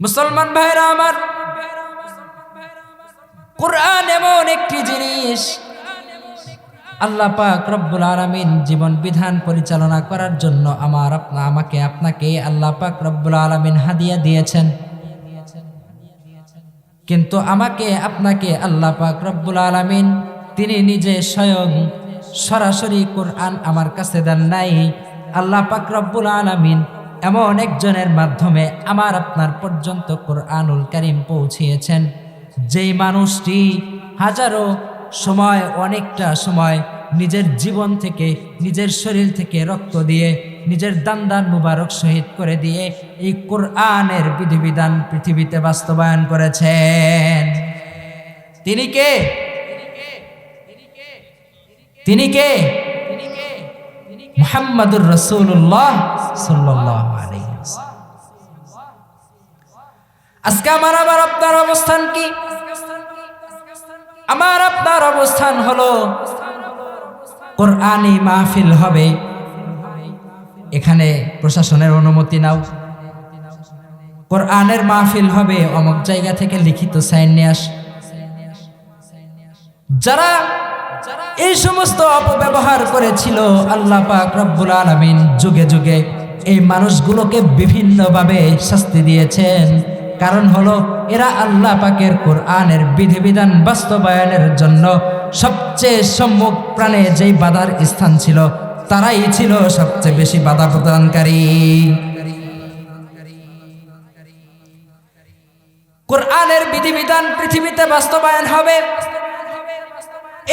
মুসলমান ভাইরা আমার, কোরআন এমন একটি জিনিস। আল্লাহ পাক রব্বুল আলামিন জীবন বিধান পরিচালনা করার জন্য আমার আপনা আমাকে আপনাকে আল্লাহ পাক রব্বুল আলামিন হাদিয়া দিয়েছেন। কিন্তু আমাকে, আপনাকে আল্লাহ পাক রব্বুল আলামিন, তিনি নিজে স্বয়ং সরাসরি কোরআন আমার কাছে দেন নাই। আল্লাহ পাক রব্বুল আলামিন এমন একজনের মাধ্যমে আমার আপনার পর্যন্ত কোরআনুল করিম পৌঁছিয়েছেন। যেই মানুষটি হাজারো সময়, অনেকটা সময় নিজের জীবন থেকে, নিজের শরীর থেকে রক্ত দিয়ে, নিজের দান্দান মুবারক শহীদ করে দিয়ে এই কোরআনের বিধিবিধান পৃথিবীতে বাস্তবায়ন করেছেন। তিনি কে? তিনি কে? মুহাম্মাদুর রসুল্লাহ সাল্লাহ আজকে আমার আবার আপনার অবস্থান কি? আমার আপনার অবস্থান হলো কোরআনি মাহফিল হবে। এখানে প্রশাসনের অনুমতি নাও। কোরআনের মাহফিল হবে, অমুক জায়গা থেকে লিখিত সাইন নিয়ে আস। যারা এই সমস্ত অপব্যবহার করেছিল আল্লাহ পাক রব্বুল আলামিন। যুগে যুগে এই মানুষগুলোকে বিভিন্নভাবে শাস্তি দিয়েছেন। কারণ হলো, এরা আল্লাহ পাকের কোরআনের বিধিবিধান বাস্তবায়নের জন্য সবচেয়ে সম্মুখ প্রাণে যেই বাধার স্থান ছিল, তারাই ছিল সবচেয়ে বেশি বাধা প্রদানকারী। কোরআনের বিধিবিধান পৃথিবীতে বাস্তবায়ন হবে।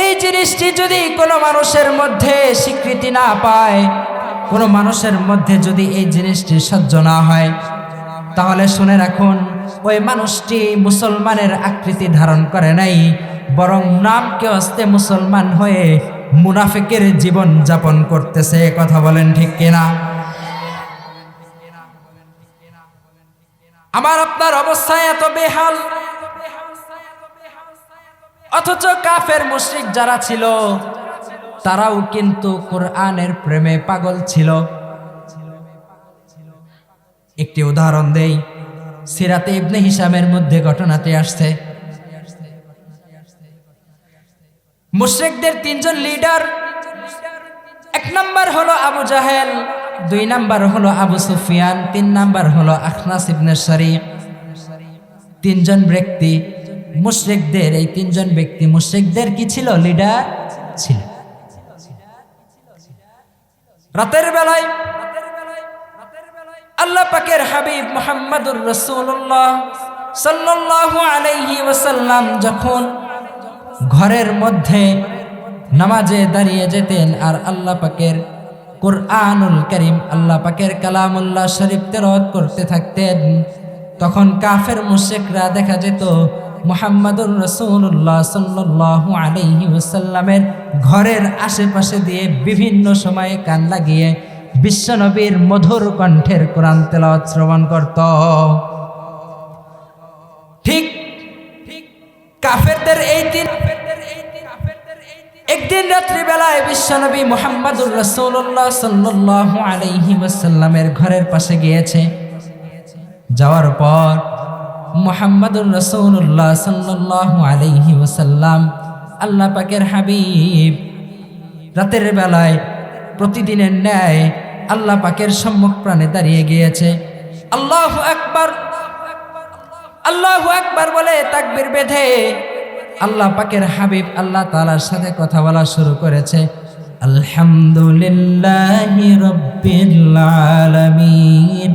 এই জিনিসটি যদি কোনো মানুষের মধ্যে স্বীকৃতি না পায়, কোনো মানুষের মধ্যে যদি এই জিনিসটি সহ্য না হয়, তাহলে শুনে রাখুন, ওই মানুষটি মুসলমানের আকৃতি ধারণ করে নাই, বরং নামকে অস্তে মুসলমান হয়ে মুনাফিকের জীবন যাপন করতেছে। কথা বলেন ঠিক কিনা? আমার আপনার অবস্থায় এত বেহাল অথচ কাফের মুশরিক যারা ছিল, তারাও কিন্তু কোরআনের প্রেমে পাগল ছিল। একটি উদাহরণ দেই, সিরাতে ইবনে হিসামের মধ্যে ঘটনাতে আসছে। মুশরিকদের তিনজন লিডার, এক নম্বর হলো আবু জাহেল, দুই নাম্বার হলো আবু সুফিয়ান, তিন নাম্বার হলো আখনাস ইবনে শরীফ তিনজন ব্যক্তি মুশরিকদের, এই তিনজন ব্যক্তি মুশরিকদের কি ছিল? লিডার ছিল। রাতের বেলায়, আল্লাহ পাকের হাবিব মোহাম্মদুর রসুল্লাহ সাল্লাল্লাহু আলাইহি ওয়াসাল্লাম যখন ঘরের মধ্যে নামাজে দাঁড়িয়ে যেতেন আর আল্লাহ পাকের কোরআনুল করিম, আল্লাহ পাকের কালামুল্লাহ শরীফ তেরত করতে থাকতেন, তখন কাফের মুশেকরা দেখা যেত মোহাম্মদুর রসুল্লাহ সাল্লাহ আলহি ওসাল্লামের ঘরের আশেপাশে দিয়ে বিভিন্ন সময়ে কান লাগিয়ে বিশ্বনবীর মধুর কণ্ঠের কোরআন তেলাওয়াত শ্রবণ করত। ঠিক ঠিক কাফেরদের এই দিন একদিন রাত্রিবেলায় বিশ্বনবী মোহাম্মদুর রসুল্লাহ সাল্লাহ আলহি ঘরের পাশে গিয়েছে। যাওয়ার পর মোহাম্মদুর রসুল্লাহ সাল্লাহ আলহি ওসাল্লাম আল্লাহ পাকের হাবিব, রাতের বেলায় প্রতিদিনের ন্যায় আল্লাহ পাকের সম্মুখ প্রাণে দাঁড়িয়ে গিয়েছে। আল্লাহ একবার আল্লাহ একবার বলে তাকবির বেঁধে আল্লাহ পাকের হাবিব আল্লাহ তালার সাথে কথা বলা শুরু করেছে। আলহামদুলিল্লাহ রব্বিল আলামিন।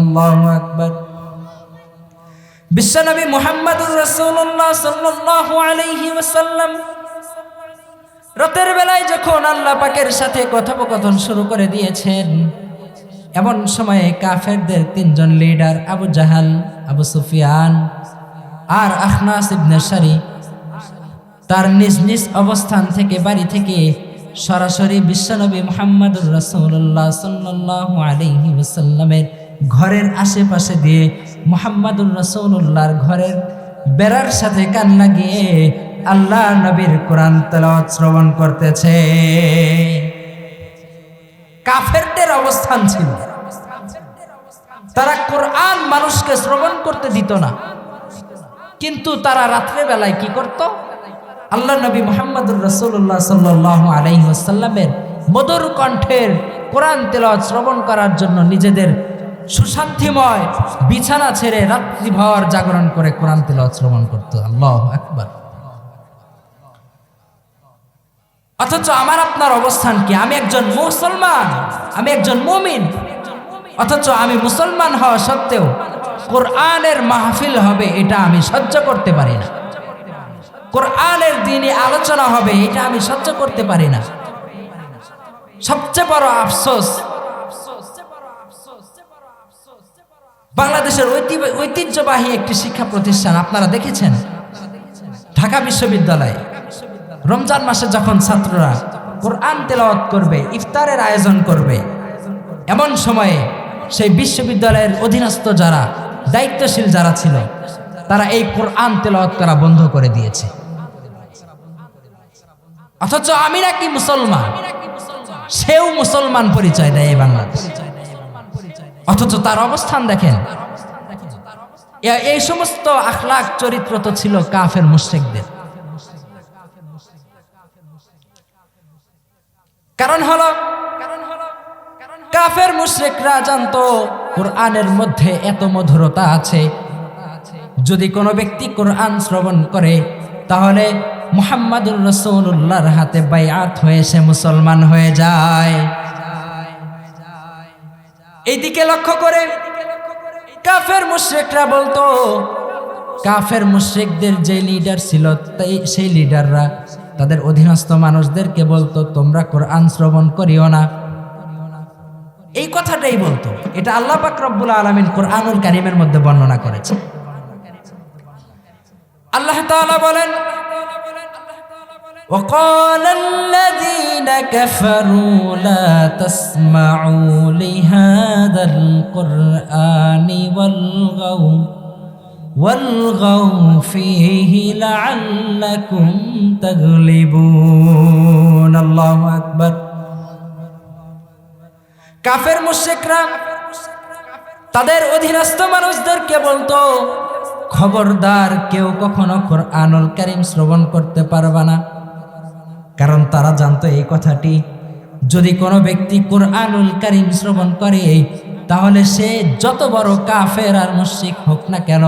الله أكبر বিশ্বনবী মুহাম্মদুর রাসূলুল্লাহ সাল্লাল্লাহু আলাইহি ওয়াসাল্লাম রাতের বেলায় যখন আল্লাহ পাকের সাথে কথোপকথন শুরু করে দিয়েছেন এমন সময়ে কাফেরদের তিনজন leader Abu Jahl Abu Sufyan আর আখনাস ইবনে সারি তার নিজ নিজ অবস্থান থেকে বাড়ি থেকে সরাসরি বিশ্বনবী মোহাম্মদুর রাসূলুল্লাহ সাল্লাল্লাহু আলাইহি ওয়াসাল্লামের ঘরের আশেপাশে দিয়ে মোহাম্মদুর রাসূলুল্লাহর ঘরের বেড়ার সাথে কান লাগিয়ে আল্লাহ নবীর কোরআন তেলাওয়াত শ্রবণ করতেছে। কাফেরদের অবস্থান ছিল। তারা কোরআন মানুষকে শ্রবণ করতে দিত না। কিন্তু তারা রাত্রে বেলায় কি করত? আল্লাহ নবী মোহাম্মদুর রসুল্লাহ সাল্লাহ আলাইসাল্লামের মধুর কণ্ঠের কোরআন তেলাওয়াত শ্রবণ করার জন্য নিজেদের সুশান্তিময় বিছানা ছেড়ে রাত্রিভর জাগরণ করে কোরআন তেলাওয়াত শ্রবণ করত। আল্লাহ একবার অথচ আমার আপনার অবস্থান কি? আমি একজন মুসলমান, আমি একজন মুমিন। অথচ আমি মুসলমান হওয়া সত্ত্বেও কোরআনের মাহফিল হবে এটা আমি সহ্য করতে পারি না। কোরআনের দিনে আলোচনা হবে, এটা আমি সহ্য করতে পারি না। সবচেয়ে বড় আফসোস, বাংলাদেশের ঐতি- ঐতিহ্যবাহী একটি শিক্ষা প্রতিষ্ঠান, আপনারা দেখেছেন? ঢাকা বিশ্ববিদ্যালয়। রমজান মাসে যখন ছাত্ররা কোরআন তেলাওয়াত করবে, ইফতারের আয়োজন করবে, এমন সময়ে সেই বিশ্ববিদ্যালয়ের অধীনস্থ যারা, দায়িত্বশীল যারা ছিল, তারা এই কোরআন তেলাওয়াত করা বন্ধ করে দিয়েছে। অথচ আমি নাকি মুসলমান? সেও মুসলমান পরিচয় দেয় এই বাংলাদেশ। অথচ তার অবস্থান দেখেন। এই সমস্ত আখলাক চরিত্র তো ছিল কাফের মুশ্রিকদের। কারণ হলো, কাফের মুশ্রিকরা জানতো কোরআনের মধ্যে এত মধুরতা আছে। যদি কোনো ব্যক্তি কোরআন শ্রবণ করে, তাহলে মুহাম্মাদুর রসৌল্লাহর হাতে বাইআত হয়ে সে মুসলমান হয়ে যায়। এইদিকে লক্ষ্য করে কাফের মুশ্রিকরা বলতো, কাফের মুশ্রিকদের যে লিডার ছিল তাই সেই লিডাররা তাদের অধীনস্থ মানুষদেরকে বলতো, তোমরা কোরআন শ্রবণ করিও না। এই কথাটাই বলতো। এটা আল্লাহ পাক রব্বুল আলমিন কোরআনুল কারিমের মধ্যে বর্ণনা করেছে। আল্লাহ তাআলা বলেন وقال الذين كفروا لا تسمعوا لهذا القرآن والغوا والغوا فيه لعلكم تغلبون الله أكبر কাফের মুশ্রিকরা তাদের অধীনস্থ মানুষদেরকে বলতো খবরদার কেউ কখনো কোরআনুল কারিম শ্রবণ করতে পারবে না কারণ তারা জানতো এই কথাটি। যদি কোনো ব্যক্তি কোরআনুল কারিম শ্রবণ করে, তাহলে সে যত বড় কাফের আর মুশরিক হোক না কেন,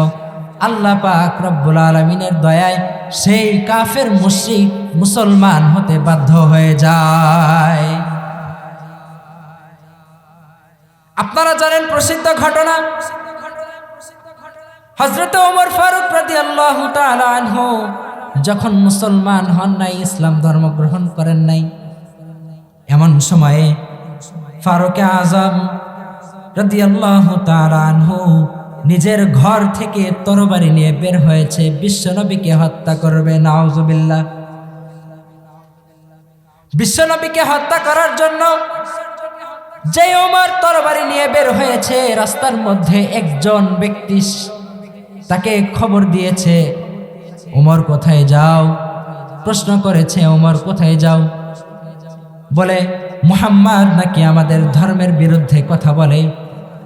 আল্লাহ পাক রব্বুল আলমিনের দয়ায় সেই কাফের মুশরিক মুসলমান হতে বাধ্য হয়ে যায়। আপনারা জানেন প্রসিদ্ধ ঘটনা? হজরত ওমর ফারুক রাদি আল্লাহ যখন মুসলমান হন নাই, ইসলাম ধর্ম গ্রহণ করেন নাই, এমন সময়ে ফারুক আজম নিজের ঘর থেকে তরবারি নিয়ে বের হয়েছে বিশ্বনবীকে হত্যা করবে নাওজুবিল্লাহ বিশ্বনবীকে হত্যা করার জন্য যে ওমর তরবারি নিয়ে বের হয়েছে, রাস্তার মধ্যে একজন ব্যক্তি তাকে খবর দিয়েছে ওমর কোথায় যাও? প্রশ্ন করেছে, ওমর কোথায় যাও? বলে, মুহাম্মদ নাকি আমাদের ধর্মের বিরুদ্ধে কথা বলে?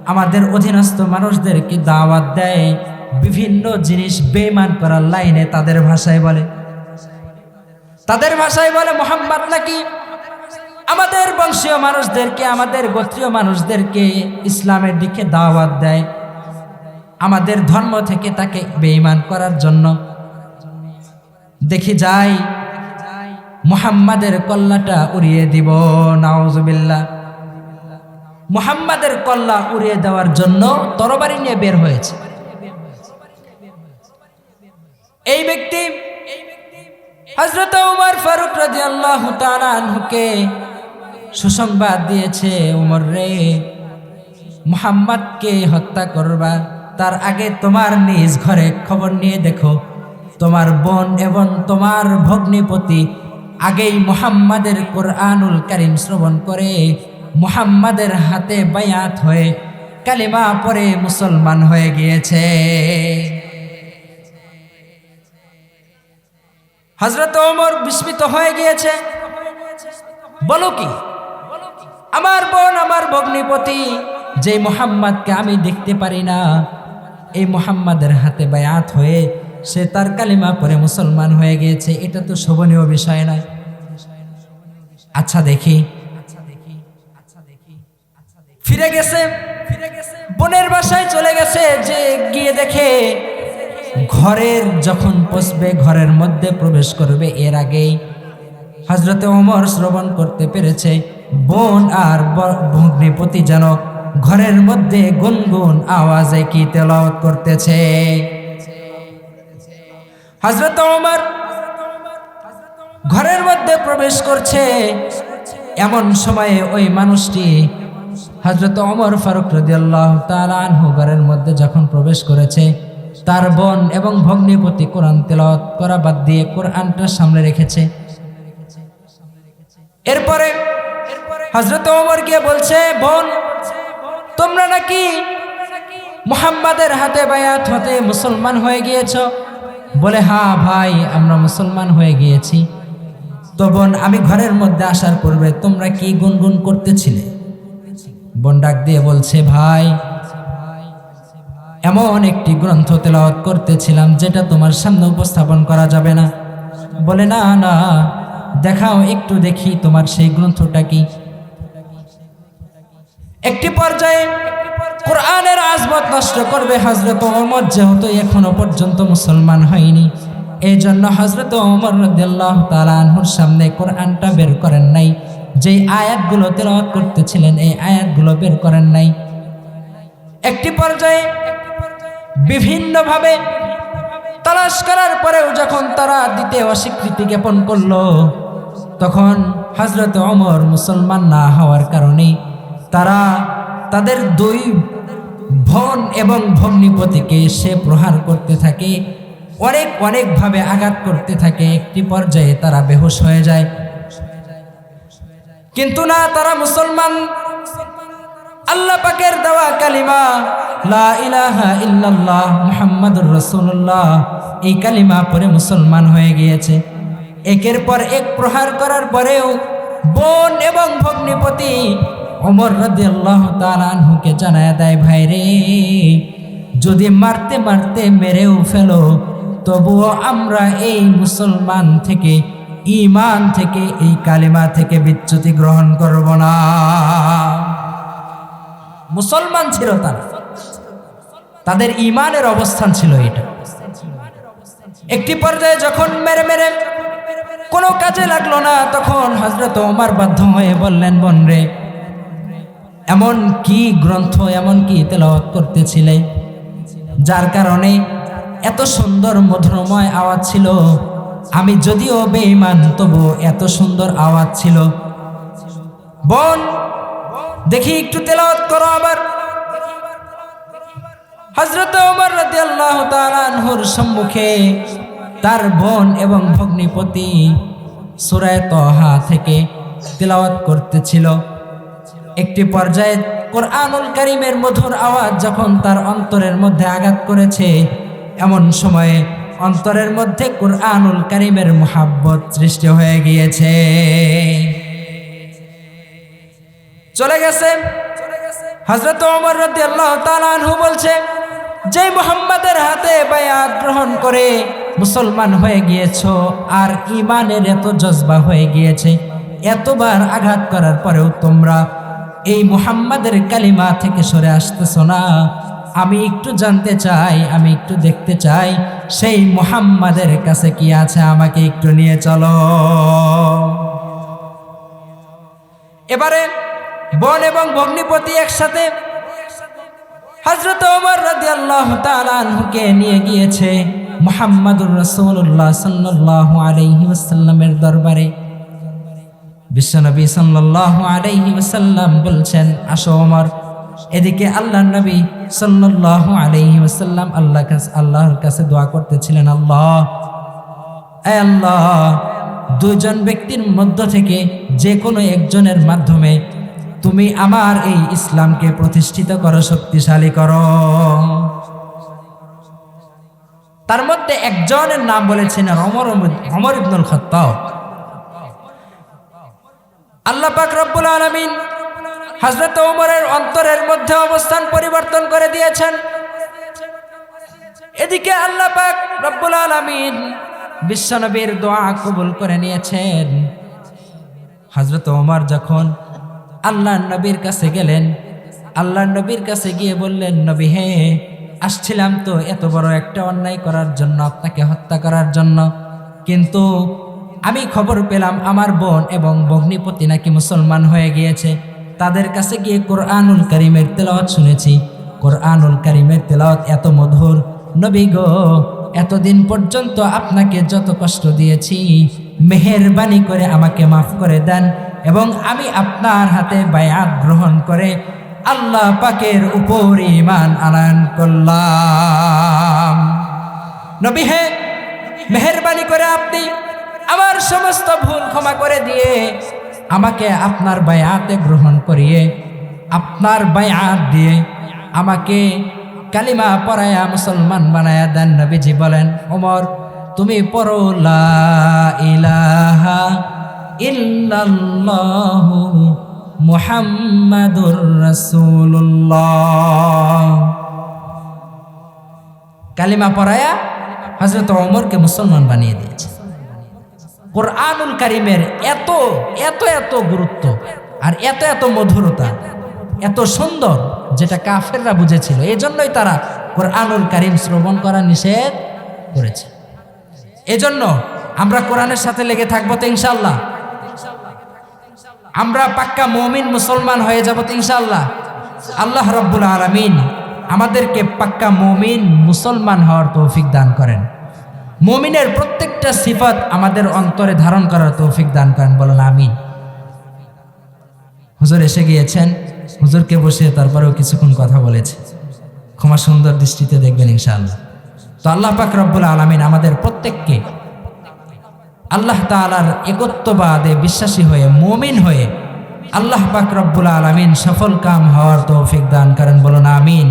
আমাদের অধীনস্থ মানুষদেরকে দাওয়াত দেয়, বিভিন্ন জিনিস বেমান করার লাইনে তাদের ভাষায় বলে। তাদের ভাষায় বলে, মোহাম্মদ নাকি আমাদের বংশীয় মানুষদেরকে, আমাদের গোত্রীয় মানুষদেরকে ইসলামের দিকে দাওয়াত দেয়? আমাদের ধর্ম থেকে তাকে বেঈমান করার জন্য দেখি যাই, মুহাম্মাদের কল্লাটা উড়িয়ে দিব নাওজুবিল্লা মুহাম্মাদের কল্লা উড়িয়ে দেওয়ার জন্য তরবারি নিয়ে বের হয়েছে। এই ব্যক্তি হজরত উমর ফারুক রাজি আল্লাহ আনহুকে সুসংবাদ দিয়েছে, উমর রে, মুহাম্মাদকে হত্যা করবা। তার আগে তোমার নিজ ঘরে খবর নিয়ে দেখো। তোমার বোন এবং তোমার ভগ্নিপতি আগেই মুহাম্মাদের কোরআনুল কারিম শ্রবণ করে মুহাম্মাদের হাতে বায়াত হয়ে কালিমা পরে মুসলমান হয়ে গিয়েছে। হজরত ওমর বিস্মিত হয়ে গিয়েছে। বলো কি? আমার বোন, আমার ভগ্নিপতি, যে মোহাম্মদকে আমি দেখতে পারি না, এই মোহাম্মদের হাতে বায়াত হয়ে সে তার কালিমা পরে মুসলমান হয়ে গিয়েছে, এটা তো শোভনীয় বিষয় নয়। আচ্ছা দেখি। ফিরে গেছে, বোনের বাসায় চলে গেছে, যে গিয়ে দেখে ঘরের যখন পচবে ঘরের মধ্যে প্রবেশ করবে, এর আগেই হজরতে ওমর শ্রবণ করতে পেরেছে। বোন আর ভগ্নিপতি যেন ঘরের মধ্যে গুনগুন আওয়াজে কি তেলাওয়াত করতেছে। হজরত ওমর ঘরের মধ্যে প্রবেশ করছে। এমন সময়ে ওই মানুষটি হজরত ওমর ফারুক রদিয়াল্লাহ তালানহু ঘরের মধ্যে যখন প্রবেশ করেছে, তার বোন এবং ভগ্নিপতি কোরআন তেলাওয়াত করা বাদ দিয়ে কোরআনটা সামনে রেখেছে। এরপরে হজরত ওমর গিয়ে বলছে, বোন, তোমরা নাকি মুহাম্মাদের হাতে বায়াত হতে মুসলমান হয়ে গিয়েছ? বলে, হা ভাই, আমরা মুসলমান হয়ে গিয়েছি। তো বোন, আমি ঘরের মধ্যে আসার পূর্বে তোমরা কি গুনগুন করতেছিলে? বোন ডাক দিয়ে বলছে, ভাই, এমন একটি গ্রন্থ তেলাওয়াত করতেছিলাম যেটা তোমার সামনে উপস্থাপন করা যাবে না। বলে, না না, দেখাও, একটু দেখি তোমার সেই গ্রন্থটা কি। একটি পর্যায়ে কোরআনের আজমত নষ্ট করবে হজরত ওমর, যেহেতু এখনও পর্যন্ত মুসলমান হয়নি। এই জন্য হজরত ওমর রদিয়াল্লাহ তালাহুর সামনে কোরআনটা বের করেন নাই। যেই আয়াতগুলো তেলাওয়াত করতেছিলেন, এই আয়াতগুলো বের করেন নাই। একটি পর্যায়ে বিভিন্নভাবে তালাশ করার পরেও যখন তারা দিতে অস্বীকৃতি জ্ঞাপন করল, তখন হজরত অমর মুসলমান না হওয়ার কারণে তারা তাদের দুই বোন এবং ভগ্নিপতিকে সে প্রহার করতে থাকে। অনেক, অনেকভাবে আঘাত করতে থাকে। একটি পর্যায়ে তারা বেহুশ হয়ে যায়। কিন্তু না, তারা মুসলমান। আল্লাহ পাকের দেওয়া কালিমা, লা ইলাহা ইল্লাল্লাহ মুহাম্মাদুর রাসূলুল্লাহ, এই কালিমা পরে মুসলমান হয়ে গিয়েছে। একের পর এক প্রহার করার পরেও বোন এবং ভগ্নিপতি ওমর রাদিয়াল্লাহু তাআলা আনহুকে জানায় দেয়, ভাই রে, যদি মারতে মারতে মেরেও ফেলো, তবুও আমরা এই মুসলমান থেকে ইমান থেকে, এই কালিমা থেকে বিচ্যুতি গ্রহণ করব না। মুসলমান ছিল তারা। তাদের ইমানের অবস্থান ছিল এটা। একটি পর্যায়ে যখন মেরে মেরে কোনো কাজে লাগল না, তখন হজরত ওমর বাধ্য হয়ে বললেন, বোন রে এমন কি গ্রন্থ, এমন কি তেলাওয়াত করতেছিলে? যার কারণে এত সুন্দর মধুরময় আওয়াজ ছিল। আমি যদিও বেঈমান তবু এত সুন্দর আওয়াজ ছিল। বোন, দেখি একটু তেলাওয়াত করো আবার। হজরত ওমর রাদিয়াল্লাহু তাআলা আনহুর সম্মুখে তার বোন এবং ভগ্নিপতি সূরা তহা থেকে তেলাওয়াত করতেছিল। একটি পর্যায়ে কোরআনুল কারীমের মধুর আওয়াজ যখন তার অন্তরের মধ্যে আঘাত করেছে, এমন সময়ে অন্তরের মধ্যে কোরআনুল কারীমের মোহাব্বত সৃষ্টি হয়ে গিয়েছে। চলে গেছে। হজরত ওমর রাদিয়াল্লাহু তাআলা আনহু বলছে, যে মুহাম্মাদের হাতে বায়াত গ্রহণ করে মুসলমান হয়ে গিয়েছো, আর ইমানের এত জজবা হয়ে গিয়েছে, এতবার আঘাত করার পরেও তোমরা এই মুহাম্মাদের কালিমা থেকে সরে আসতেছ না? আমি একটু জানতে চাই, আমি একটু দেখতে চাই, সেই মুহাম্মাদের কাছে কি আছে? আমাকে একটু নিয়ে চলো। এবারে বোন এবং ভগ্নিপতি একসাথে হজরত ওমর তাআলা আনহুকে নিয়ে গিয়েছে মুহাম্মাদুর রাসূলুল্লাহ সাল্লাল্লাহু আলাইহি ওয়াসাল্লামের দরবারে। বিশ্বনবী সাল্লাল্লাহু আলাইহি ওয়াসাল্লাম বলছেন, আসো ওমর। এদিকে আল্লাহ নবী সাল্লাল্লাহু আলাইহি ওয়াসাল্লাম আল্লাহ কাছে আল্লাহর কাছে দোয়া করতেছিলেন, আল্লাহ আল্লাহ দুজন ব্যক্তির মধ্য থেকে যে কোনো একজনের মাধ্যমে তুমি আমার এই ইসলামকে প্রতিষ্ঠিত করো, শক্তিশালী করো। তার মধ্যে একজনের নাম বলেছেন অমর অমর ইবনুল খত্তাব। আল্লাহ পাক রব্বুল আলামিন হযরত ওমরের অন্তরের মধ্যে অবস্থান পরিবর্তন করে দিয়েছেন। এদিকে আল্লাহ পাক রব্বুল আলামিন বিশ্বনবীর দোয়া কবুল করে নিয়েছেন। হযরত ওমর যখন আল্লাহ নবীর কাছে গেলেন আল্লাহ নবীর কাছে গিয়ে বললেন, নবী হে, আসছিলাম তো এত বড় একটা অন্যায় করার জন্য, আপনাকে হত্যা করার জন্য। কিন্তু আমি খবর পেলাম আমার বোন এবং ভগ্নিপতি নাকি মুসলমান হয়ে গিয়েছে। তাদের কাছে গিয়ে কোরআনুল করিমের তেলাওয়াত শুনেছি। কোরআনুল করিমের তেলাওয়াত এত মধুর। নবী গো, এতদিন পর্যন্ত আপনাকে যত কষ্ট দিয়েছি, মেহেরবানি করে আমাকে মাফ করে দেন এবং আমি আপনার হাতে বায়াত গ্রহণ করে আল্লাহ পাকের উপর ইমান আনায়ন করলাম। নবী হে, মেহেরবানি করে আপনি আমার সমস্ত ভুল ক্ষমা করে দিয়ে আমাকে আপনার বায়াতে গ্রহণ করিয়ে, আপনার বায়াত দিয়ে আমাকে কালিমা পড়ায়া মুসলমান বানায়া দেন নবীজি বলেন, ওমর, তুমি পড়ো ইলাহা ইল্লাল্লাহু মুহাম্মাদুর রাসূলুল্লাহ। কালিমা পড়ায়া হযরত ওমরকে মুসলমান বানিয়ে দিয়েছে। কোরআনুল কারিমের এত এত এত গুরুত্ব আর এত এত মধুরতা, এত সুন্দর যেটা কাফেররা বুঝেছিল। এই জন্যই তারা কোরআনুল কারিম শ্রবণ করা নিষেধ করেছে। এজন্য আমরা কোরআনের সাথে লেগে থাকব তো ইনশাল্লাহ আমরা পাক্কা মমিন মুসলমান হয়ে যাব তো ইনশাল্লাহ আল্লাহ রব্বুল আলমিন আমাদেরকে পাক্কা মমিন মুসলমান হওয়ার তৌফিক দান করেন। মমিনের প্রত্যেকটা সিফত আমাদের অন্তরে ধারণ করার তৌফিক দান করেন, বলেন আমিন। হুজুর এসে গিয়েছেন, হুজুরকে বসে তারপরেও কিছুক্ষণ কথা বলেছে। ক্ষমা সুন্দর দৃষ্টিতে দেখবেন ইনশাআল্লাহ। তো আল্লাহ পাক রব্বুল আলমিন আমাদের প্রত্যেককে আল্লাহ তালার একত্ববাদে বিশ্বাসী হয়ে, মমিন হয়ে আল্লাহ পাক রব্বুল আলমিন সফল কাম হওয়ার তৌফিক দান করেন, বলুন আমিন।